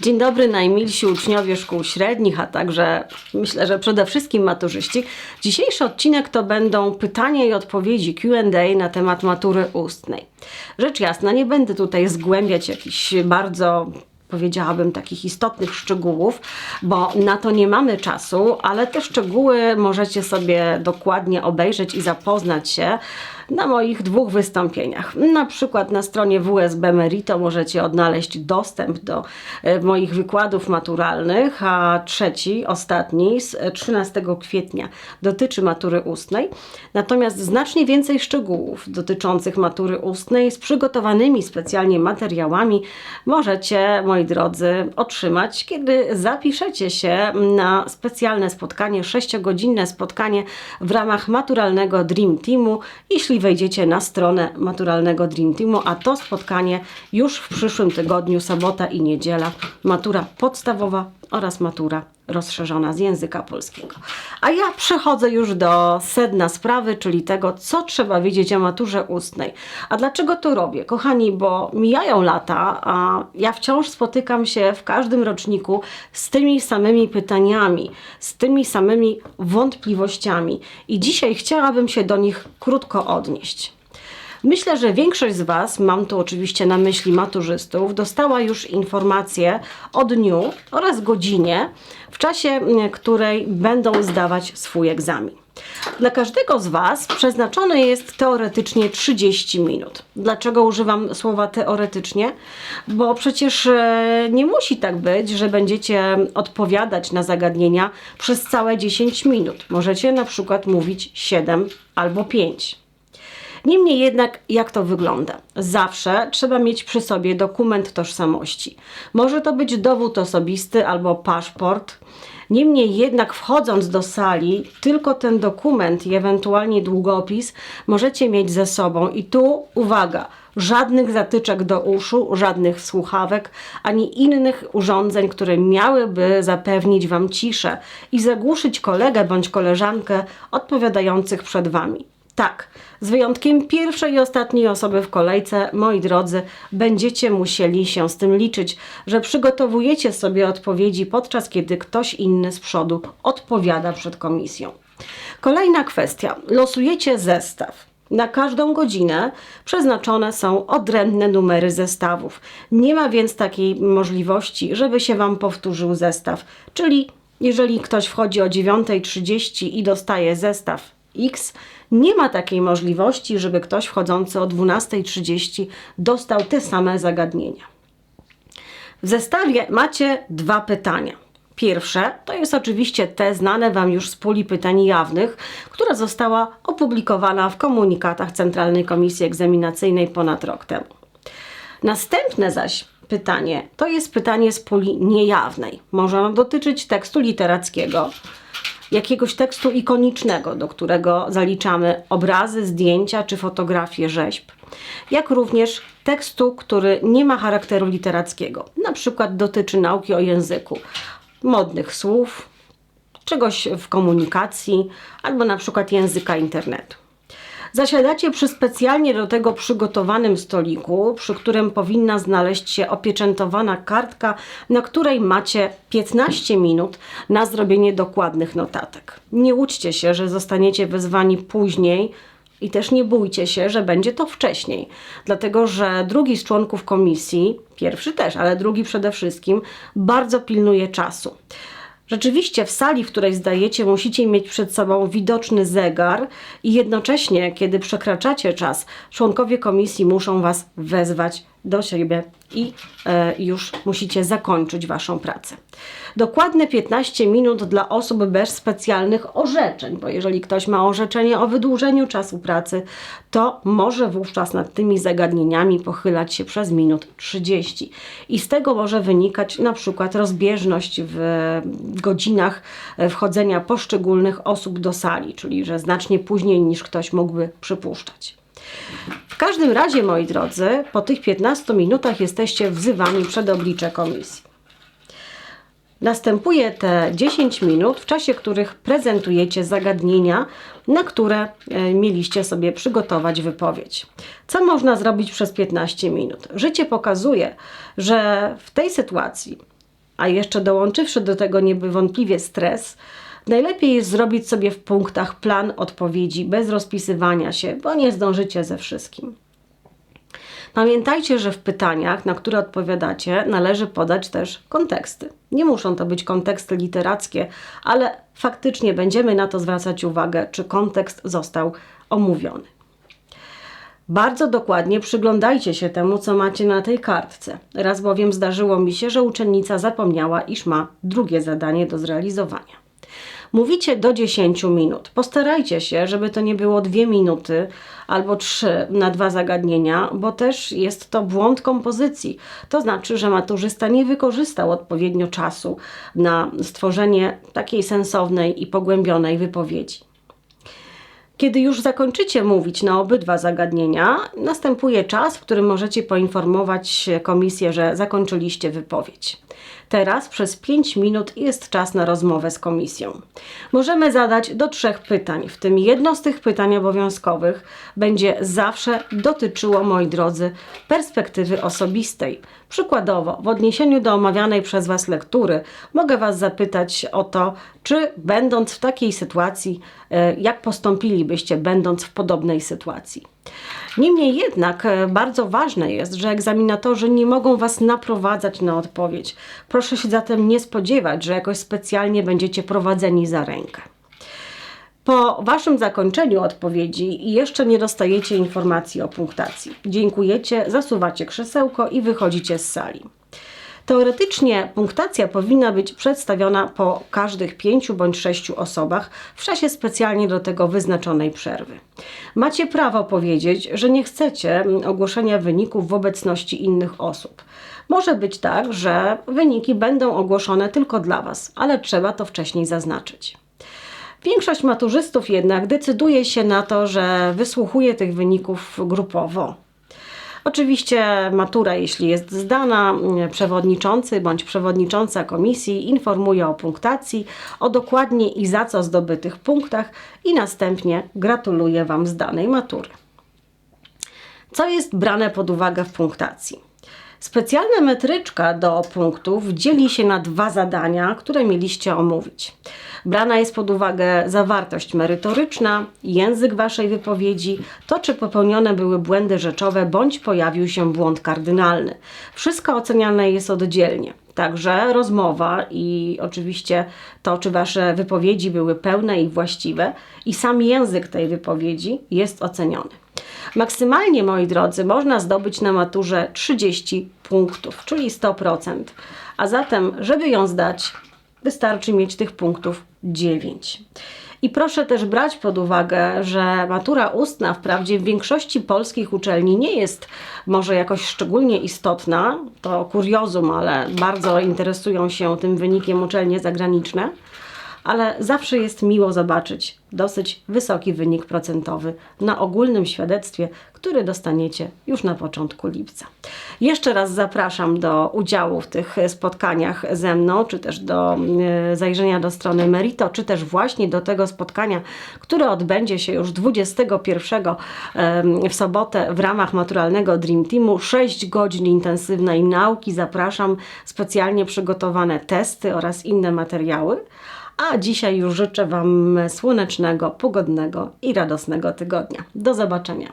Dzień dobry najmilsi uczniowie szkół średnich, a także myślę, że przede wszystkim maturzyści. Dzisiejszy odcinek to będą pytania i odpowiedzi Q&A na temat matury ustnej. Rzecz jasna, nie będę tutaj zgłębiać jakichś bardzo powiedziałabym takich istotnych szczegółów, bo na to nie mamy czasu, ale te szczegóły możecie sobie dokładnie obejrzeć i zapoznać się na moich dwóch wystąpieniach. Na przykład na stronie WSB Merito możecie odnaleźć dostęp do e, moich wykładów maturalnych, a trzeci, ostatni z e, 13 kwietnia dotyczy matury ustnej. Natomiast znacznie więcej szczegółów dotyczących matury ustnej z przygotowanymi specjalnie materiałami możecie, moi drodzy, otrzymać, kiedy zapiszecie się na specjalne spotkanie, sześciogodzinne spotkanie w ramach maturalnego Dream Teamu, jeśli wejdziecie na stronę maturalnego Dream Teamu, a to spotkanie już w przyszłym tygodniu, sobota i niedziela, matura podstawowa oraz matura rozszerzona z języka polskiego. A ja przechodzę już do sedna sprawy, czyli tego, co trzeba wiedzieć o maturze ustnej. A dlaczego to robię? Kochani, bo mijają lata, a ja wciąż spotykam się w każdym roczniku z tymi samymi pytaniami, z tymi samymi wątpliwościami i dzisiaj chciałabym się do nich krótko odnieść. Myślę, że większość z Was, mam tu oczywiście na myśli maturzystów, dostała już informację o dniu oraz godzinie, w czasie której będą zdawać swój egzamin. Dla każdego z Was przeznaczone jest teoretycznie 30 minut. Dlaczego używam słowa teoretycznie? Bo przecież e, nie musi tak być, że będziecie odpowiadać na zagadnienia przez całe 10 minut. Możecie na przykład mówić 7 albo 5. Niemniej jednak, jak to wygląda? Zawsze trzeba mieć przy sobie dokument tożsamości. Może to być dowód osobisty albo paszport. Niemniej jednak, wchodząc do sali, tylko ten dokument i ewentualnie długopis możecie mieć ze sobą. I tu uwaga, żadnych zatyczek do uszu, żadnych słuchawek, ani innych urządzeń, które miałyby zapewnić Wam ciszę i zagłuszyć kolegę bądź koleżankę odpowiadających przed Wami. Tak, z wyjątkiem pierwszej i ostatniej osoby w kolejce, moi drodzy, będziecie musieli się z tym liczyć, że przygotowujecie sobie odpowiedzi podczas kiedy ktoś inny z przodu odpowiada przed komisją. Kolejna kwestia. Losujecie zestaw. Na każdą godzinę przeznaczone są odrębne numery zestawów. Nie ma więc takiej możliwości, żeby się Wam powtórzył zestaw. Czyli jeżeli ktoś wchodzi o 9.30 i dostaje zestaw X, nie ma takiej możliwości, żeby ktoś wchodzący o 12.30 dostał te same zagadnienia. W zestawie macie dwa pytania. Pierwsze to jest oczywiście te znane Wam już z puli pytań jawnych, która została opublikowana w komunikatach Centralnej Komisji Egzaminacyjnej ponad rok temu. Następne zaś pytanie to jest pytanie z puli niejawnej. Może ono dotyczyć tekstu literackiego, jakiegoś tekstu ikonicznego, do którego zaliczamy obrazy, zdjęcia czy fotografie rzeźb, jak również tekstu, który nie ma charakteru literackiego. Na przykład dotyczy nauki o języku, modnych słów, czegoś w komunikacji albo na przykład języka internetu. Zasiadacie przy specjalnie do tego przygotowanym stoliku, przy którym powinna znaleźć się opieczętowana kartka, na której macie 15 minut na zrobienie dokładnych notatek. Nie łudźcie się, że zostaniecie wezwani później. I też nie bójcie się, że będzie to wcześniej, dlatego że drugi z członków komisji, pierwszy też, ale drugi przede wszystkim, bardzo pilnuje czasu. Rzeczywiście w sali, w której zdajecie, musicie mieć przed sobą widoczny zegar i jednocześnie, kiedy przekraczacie czas, członkowie komisji muszą Was wezwać do siebie i e, już musicie zakończyć Waszą pracę. Dokładne 15 minut dla osób bez specjalnych orzeczeń, bo jeżeli ktoś ma orzeczenie o wydłużeniu czasu pracy, to może wówczas nad tymi zagadnieniami pochylać się przez minut 30. I z tego może wynikać na przykład rozbieżność w godzinach e, wchodzenia poszczególnych osób do sali, czyli że znacznie później niż ktoś mógłby przypuszczać. W każdym razie, moi drodzy, po tych 15 minutach jesteście wzywani przed oblicze komisji. Następuje te 10 minut, w czasie których prezentujecie zagadnienia, na które e, mieliście sobie przygotować wypowiedź. Co można zrobić przez 15 minut? Życie pokazuje, że w tej sytuacji a jeszcze dołączywszy do tego niewątpliwie stres, najlepiej jest zrobić sobie w punktach plan odpowiedzi bez rozpisywania się, bo nie zdążycie ze wszystkim. Pamiętajcie, że w pytaniach, na które odpowiadacie, należy podać też konteksty. Nie muszą to być konteksty literackie, ale faktycznie będziemy na to zwracać uwagę, czy kontekst został omówiony. Bardzo dokładnie przyglądajcie się temu, co macie na tej kartce. Raz bowiem zdarzyło mi się, że uczennica zapomniała, iż ma drugie zadanie do zrealizowania. Mówicie do 10 minut. Postarajcie się, żeby to nie było 2 minuty albo 3 na dwa zagadnienia, bo też jest to błąd kompozycji. To znaczy, że maturzysta nie wykorzystał odpowiednio czasu na stworzenie takiej sensownej i pogłębionej wypowiedzi. Kiedy już zakończycie mówić na obydwa zagadnienia, następuje czas, w którym możecie poinformować komisję, że zakończyliście wypowiedź. Teraz przez 5 minut jest czas na rozmowę z komisją. Możemy zadać do trzech pytań, w tym jedno z tych pytań obowiązkowych będzie zawsze dotyczyło, moi drodzy, perspektywy osobistej. Przykładowo, w odniesieniu do omawianej przez Was lektury, mogę Was zapytać o to, czy będąc w takiej sytuacji, e, jak postąpilibyście, będąc w podobnej sytuacji. Niemniej jednak e, bardzo ważne jest, że egzaminatorzy nie mogą Was naprowadzać na odpowiedź. Proszę się zatem nie spodziewać, że jakoś specjalnie będziecie prowadzeni za rękę. Po Waszym zakończeniu odpowiedzi jeszcze nie dostajecie informacji o punktacji. Dziękujecie, zasuwacie krzesełko i wychodzicie z sali. Teoretycznie punktacja powinna być przedstawiona po każdych pięciu bądź sześciu osobach w czasie specjalnie do tego wyznaczonej przerwy. Macie prawo powiedzieć, że nie chcecie ogłoszenia wyników w obecności innych osób. Może być tak, że wyniki będą ogłoszone tylko dla Was, ale trzeba to wcześniej zaznaczyć. Większość maturzystów jednak decyduje się na to, że wysłuchuje tych wyników grupowo. Oczywiście matura, jeśli jest zdana, przewodniczący bądź przewodnicząca komisji informuje o punktacji, o dokładnie i za co zdobytych punktach i następnie gratuluje Wam zdanej matury. Co jest brane pod uwagę w punktacji? Specjalna metryczka do punktów dzieli się na dwa zadania, które mieliście omówić. Brana jest pod uwagę zawartość merytoryczna, język Waszej wypowiedzi, to czy popełnione były błędy rzeczowe bądź pojawił się błąd kardynalny. Wszystko oceniane jest oddzielnie. Także rozmowa i oczywiście to, czy Wasze wypowiedzi były pełne i właściwe, i sam język tej wypowiedzi jest oceniony. Maksymalnie, moi drodzy, można zdobyć na maturze 30 punktów, czyli 100%. A zatem, żeby ją zdać, wystarczy mieć tych punktów 9. I proszę też brać pod uwagę, że matura ustna wprawdzie w większości polskich uczelni nie jest może jakoś szczególnie istotna, to kuriozum, ale bardzo interesują się tym wynikiem uczelnie zagraniczne, ale zawsze jest miło zobaczyć dosyć wysoki wynik procentowy na ogólnym świadectwie, który dostaniecie już na początku lipca. Jeszcze raz zapraszam do udziału w tych spotkaniach ze mną, czy też do e, zajrzenia do strony Merito, czy też właśnie do tego spotkania, które odbędzie się już 21 w sobotę w ramach maturalnego Dream Teamu. 6 godzin intensywnej nauki. Zapraszam specjalnie przygotowane testy oraz inne materiały. A dzisiaj już życzę Wam słonecznego, pogodnego i radosnego tygodnia. Do zobaczenia.